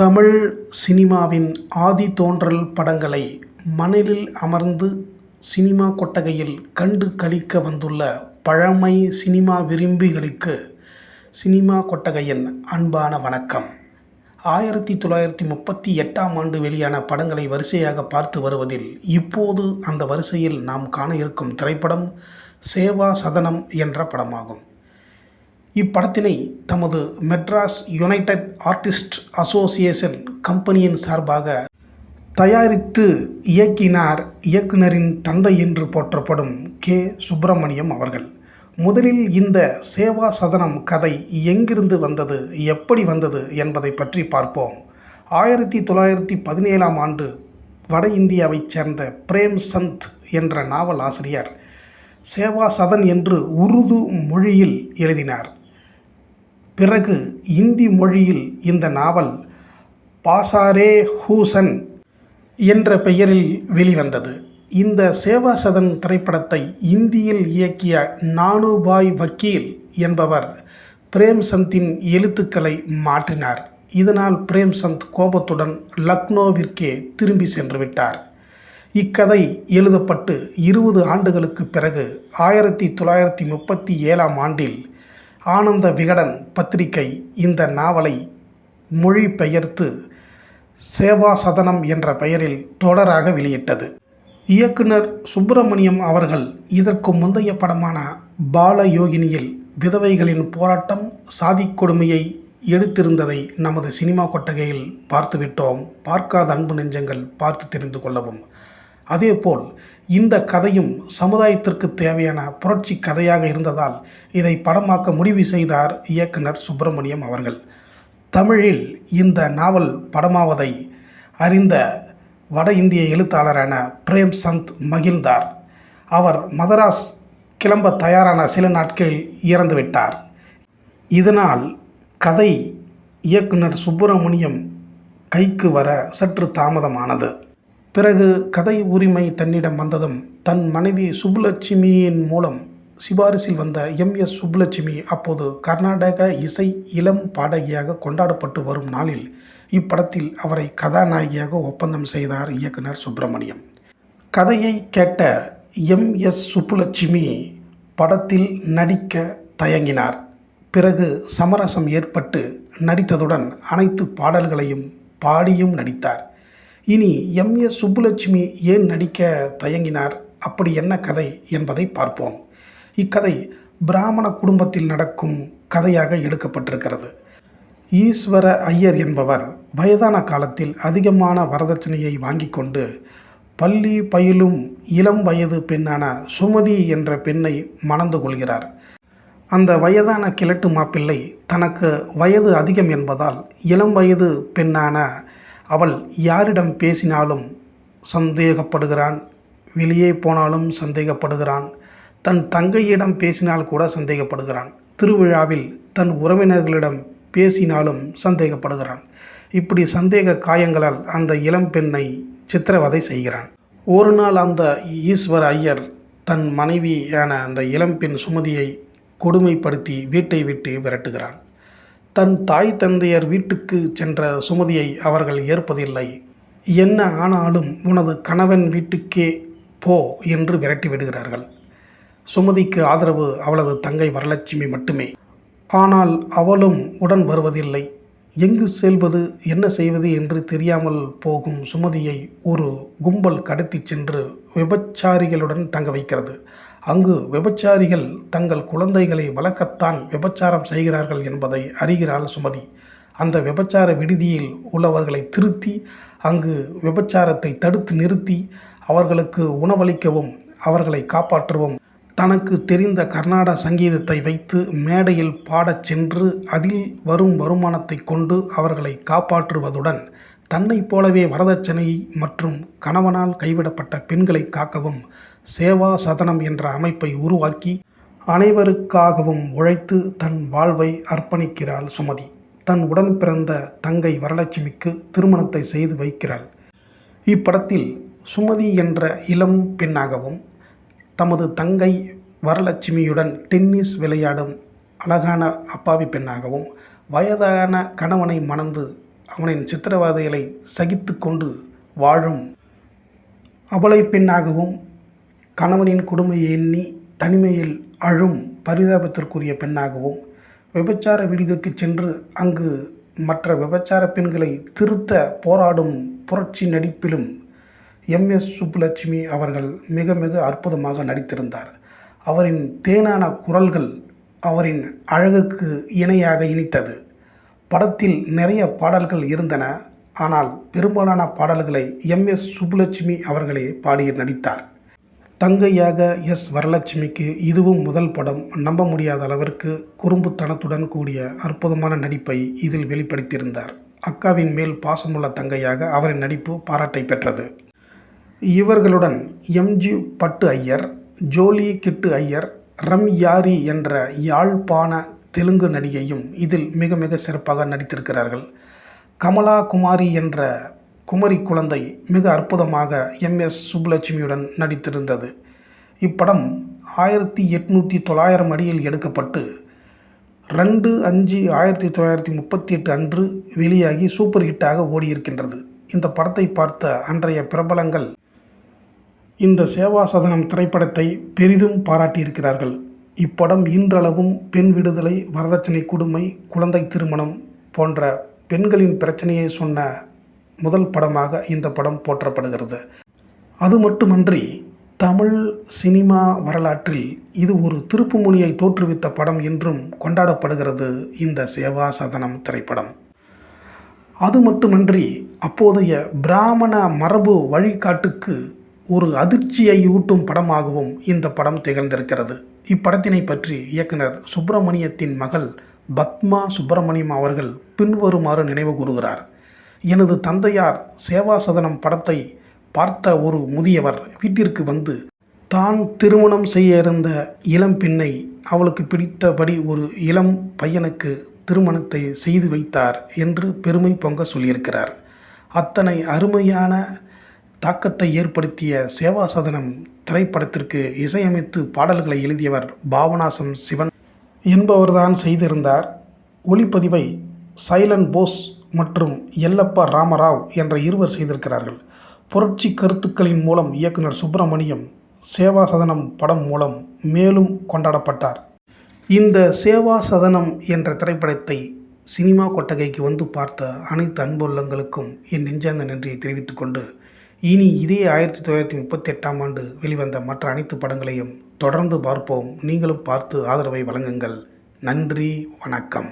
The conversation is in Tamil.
தமிழ் சினிமாவின் ஆதி தோன்றல் படங்களை மணலில் அமர்ந்து சினிமா கொட்டகையில் கண்டு களிக்க வந்துள்ள பழமை சினிமா விரும்பிகளுக்கு சினிமா கொட்டகையின் அன்பான வணக்கம். ஆயிரத்தி தொள்ளாயிரத்தி முப்பத்தி எட்டாம் ஆண்டு வெளியான படங்களை வரிசையாக பார்த்து வருவதில் இப்போது அந்த வரிசையில் நாம் காண இருக்கும் திரைப்படம் சேவா சதனம் என்ற படமாகும். இப்படத்தினை தமது மெட்ராஸ் யுனைடெட் ஆர்டிஸ்ட் அசோசியேஷன் கம்பெனியின் சார்பாக தயாரித்து இயக்கினார் இயக்குனரின் தந்தை என்று போற்றப்படும் கே. சுப்பிரமணியம் அவர்கள். முதலில் இந்த சேவா சதனம் கதை எங்கிருந்து வந்தது எப்படி வந்தது என்பதை பற்றி பார்ப்போம். ஆயிரத்தி தொள்ளாயிரத்தி பதினேழாம் ஆண்டு வட இந்தியாவைச் சேர்ந்த பிரேம் சந்த் என்ற நாவல் ஆசிரியர் சேவா சதன் என்று உருது மொழியில் எழுதினார். பிறகு இந்தி மொழியில் இந்த நாவல் பாசாரே ஹூசன் என்ற பெயரில் வெளிவந்தது. இந்த சேவா சதன் திரைப்படத்தை இந்தியில் இயக்கிய நானுபாய் வக்கீல் என்பவர் பிரேம்சந்தின் எழுத்துக்களை மாற்றினார். இதனால் பிரேம்சந்த் கோபத்துடன் லக்னோவிற்கே திரும்பி சென்று விட்டார் இக்கதை எழுதப்பட்டு இருபது ஆண்டுகளுக்கு பிறகு ஆயிரத்தி தொள்ளாயிரத்தி முப்பத்தி ஏழாம் ஆண்டில் ஆனந்த விகடன் பத்திரிகை இந்த நாவலை மொழிபெயர்த்து சேவா சதனம் என்ற பெயரில் தொடராக வெளியிட்டது. இயக்குனர் சுப்பிரமணியம் அவர்கள் இதற்கு முந்தைய படமான பாலயோகினியில் விதவைகளின் போராட்டம் சாதிக் கொடுமையை எடுத்திருந்ததை நமது சினிமா கொட்டகையில் பார்த்துவிட்டோம். பார்க்காத அன்பு நெஞ்சங்கள் பார்த்து தெரிந்து கொள்ளவும். அதேபோல் இந்த கதையும் சமுதாயத்திற்கு தேவையான புரட்சி கதையாக இருந்ததால் இதை படமாக்க முடிவு செய்தார் இயக்குனர் சுப்பிரமணியம் அவர்கள். தமிழில் இந்த நாவல் படமாவதை அறிந்த வட இந்திய எழுத்தாளரான பிரேம் சந்த் மகிழ்ந்தார். அவர் மதராஸ் கிளம்ப தயாரான சில நாட்களில் இறந்துவிட்டார் இதனால் கதை இயக்குனர் சுப்பிரமணியம் கைக்கு வர சற்று தாமதமானது. பிறகு கதை உரிமை தன்னிடம் வந்ததும் தன் மனைவி சுப்புலட்சுமியின் மூலம் சிபாரிசில் வந்த எம். எஸ். சுப்புலட்சுமி அப்போது கர்நாடக இசை இளம் பாடகியாக கொண்டாடப்பட்டு வரும் நாளில் இப்படத்தில் அவரை கதாநாயகியாக ஒப்பந்தம் செய்தார் இயக்குனர் சுப்பிரமணியம். கதையை கேட்ட எம். எஸ். சுப்புலட்சுமி படத்தில் நடிக்க தயங்கினார். பிறகு சமரசம் ஏற்பட்டு நடித்ததுடன் அனைத்து பாடல்களையும் பாடியும் நடித்தார். இனி எம் எஸ் சுப்புலட்சுமி ஏன் நடிக்க தயங்கினார்? அப்படி என்ன கதை என்பதை பார்ப்போம். இக்கதை பிராமண குடும்பத்தில் நடக்கும் கதையாக எடுக்கப்பட்டிருக்கிறது. ஈஸ்வர ஐயர் என்பவர் வயதான காலத்தில் அதிகமான வரதட்சணையை வாங்கி கொண்டு பள்ளி பயிலும் இளம் வயது பெண்ணான சுமதி என்ற பெண்ணை மணந்து கொள்கிறார். அந்த வயதான கிழட்டு மாப்பிள்ளை தனக்கு வயது அதிகம் என்பதால் இளம் வயது பெண்ணான அவள் யாரிடம் பேசினாலும் சந்தேகப்படுகிறான். வெளியே போனாலும் சந்தேகப்படுகிறான். தன் தங்கையிடம் பேசினால் கூட சந்தேகப்படுகிறான். திருவிழாவில் தன் உறவினர்களிடம் பேசினாலும் சந்தேகப்படுகிறான். இப்படி சந்தேக காயங்களால் அந்த இளம் பெண்ணை சித்திரவதை செய்கிறான். ஒரு நாள் அந்த ஈஸ்வர ஐயர் தன் மனைவியான அந்த இளம்பெண் சுமதியை கொடுமைப்படுத்தி வீட்டை விட்டு விரட்டுகிறான். தன் தாய் தந்தையர் வீட்டுக்கு சென்ற சுமதியை அவர்கள் ஏற்பதில்லை. என்ன ஆனாலும் உனது கணவன் வீட்டுக்கே போ என்று விரட்டி விடுகிறார்கள். சுமதிக்கு ஆதரவு அவளது தங்கை வரலட்சுமி மட்டுமே. ஆனால் அவளும் உடன் வருவதில்லை. எங்கு செல்வது என்ன செய்வது என்று தெரியாமல் போகும் சுமதியை ஒரு கும்பல் கடத்தி சென்று விபச்சாரிகளுடன் தங்க வைக்கிறது. அங்கு விபச்சாரிகள் தங்கள் குழந்தைகளை வளர்க்கத்தான் விபச்சாரம் செய்கிறார்கள் என்பதை அறிகிறாள் சுமதி. அந்த விபச்சார விடுதியில் உள்ளவர்களை திருத்தி அங்கு விபச்சாரத்தை தடுத்து நிறுத்தி அவர்களுக்கு உணவளிக்கவும் அவர்களை காப்பாற்றவும். தனக்கு தெரிந்த கர்நாடக சங்கீதத்தை வைத்து மேடையில் பாடச் சென்று அதில் வரும் வருமானத்தை கொண்டு அவர்களை காப்பாற்றுவதுடன் தன்னைப் போலவே வரதட்சணை மற்றும் கணவனால் கைவிடப்பட்ட பெண்களை காக்கவும் சேவா சதனம் என்ற அமைப்பை உருவாக்கி அனைவருக்காகவும் உழைத்து தன் வாழ்வை அர்ப்பணிக்கிறாள் சுமதி. தன் உடன் பிறந்த தங்கை வரலட்சுமிக்கு திருமணத்தை செய்து வைக்கிறாள். இப்படத்தில் சுமதி என்ற இளம் பெண்ணாகவும் தமது தங்கை வரலட்சுமியுடன் டென்னிஸ் விளையாடும் அழகான அப்பாவி பெண்ணாகவும் வயதான கணவனை மணந்து அவனின் சித்திரவதைகளை சகித்து கொண்டு வாழும் அபலை பெண்ணாகவும் கணவனின் கொடுமையை எண்ணி தனிமையில் அழும் பரிதாபத்திற்குரிய பெண்ணாகவும் விபச்சார விடுதிக்கு சென்று அங்கு மற்ற விபச்சார பெண்களை திருத்த போராடும் புரட்சி நடிப்பிலும் எம். எஸ். சுப்புலட்சுமி அவர்கள் மிக மிக அற்புதமாக நடித்திருந்தார். அவரின் தேனான குரல்கள் அவரின் அழகுக்கு இணையாக இனித்தது. படத்தில் நிறைய பாடல்கள் இருந்தன. ஆனால் பெரும்பாலான பாடல்களை எம். எஸ். சுப்புலட்சுமி அவர்களே பாடி நடித்தார். தங்கையாக எஸ் வரலட்சுமிக்கு இதுவும் முதல் படம். நம்ப முடியாத அளவிற்கு குறும்புத்தனத்துடன் கூடிய அற்புதமான நடிப்பை இதில் வெளிப்படுத்தியிருந்தார். அக்காவின் மேல் பாசமுள்ள தங்கையாக அவரின் நடிப்பு பாராட்டை பெற்றது. இவர்களுடன் எம்ஜி பட்டு ஐயர் ஜோலி கிட்டு ஐயர் ரம் யாரி என்ற யாழ்ப்பாண தெலுங்கு நடிகையும் இதில் மிக மிக சிறப்பாக நடித்திருக்கிறார்கள். கமலா குமாரி என்ற குமரி குழந்தை மிக அற்புதமாக எம். எஸ். சுப்புலட்சுமியுடன் நடித்திருந்தது. இப்படம் ஆயிரத்தி எட்நூற்றி தொள்ளாயிரம் அடியில் எடுக்கப்பட்டு ரெண்டு அஞ்சு ஆயிரத்தி தொள்ளாயிரத்தி முப்பத்தி எட்டு அன்று வெளியாகி சூப்பர் ஹிட்டாக ஓடியிருக்கின்றது. இந்த படத்தை பார்த்த அன்றைய பிரபலங்கள் இந்த சேவா சதனம் திரைப்படத்தை பெரிதும் பாராட்டியிருக்கிறார்கள். இப்படம் இன்றளவும் பெண் விடுதலை வரதட்சணை கொடுமை குழந்தை திருமணம் போன்ற பெண்களின் பிரச்சனையை சொன்ன முதல் படமாக இந்த படம் போற்றப்படுகிறது. அது மட்டுமன்றி தமிழ் சினிமா வரலாற்றில் இது ஒரு திருப்புமுனியை தோற்றுவித்த படம் என்றும் கொண்டாடப்படுகிறது இந்த சேவா சதனம் திரைப்படம். அது மட்டுமன்றி அப்போதைய பிராமண மரபு வழிகாட்டுக்கு ஒரு அதிர்ச்சியை ஊட்டும் படமாகவும் இந்த படம் திகழ்ந்திருக்கிறது. இப்படத்தினை பற்றி இயக்குனர் சுப்பிரமணியத்தின் மகள் பத்மா சுப்பிரமணியம் அவர்கள் பின்வருமாறு நினைவு கூறுகிறார். எனது தந்தையார் சேவா சதனம் படத்தை பார்த்த ஒரு முதியவர் வீட்டிற்கு வந்து தான் திருமணம் செய்ய இருந்த இளம் பெண்ணை அவளுக்கு பிடித்தபடி ஒரு இளம் பையனுக்கு திருமணத்தை செய்து வைத்தார் என்று பெருமை பொங்க சொல்லியிருக்கிறார். அத்தனை அருமையான தாக்கத்தை ஏற்படுத்திய சேவா சதனம் திரைப்படத்திற்கு இசையமைத்து பாடல்களை எழுதியவர் பாவனாசம் சிவன் என்பவர்தான் செய்திருந்தார். ஒளிப்பதிவை சைலன் போஸ் மற்றும் எல்லப்பா ராமராவ் என்ற இருவர் செய்திருக்கிறார்கள். புரட்சி கருத்துக்களின் மூலம் இயக்குனர் சுப்பிரமணியம் சேவா சதனம் படம் மூலம் மேலும் கொண்டாடப்பட்டார். இந்த சேவா சதனம் என்ற திரைப்படத்தை சினிமா கொட்டகைக்கு வந்து பார்த்த அனைத்து அன்புள்ளங்களுக்கும் என் நெஞ்சார்ந்த நன்றியை தெரிவித்துக் கொண்டு இனி இதே ஆயிரத்தி தொள்ளாயிரத்தி முப்பத்தி எட்டாம் ஆண்டு வெளிவந்த மற்ற அனைத்து படங்களையும் தொடர்ந்து பார்ப்போம். நீங்களும் பார்த்து ஆதரவை வழங்குங்கள். நன்றி வணக்கம்.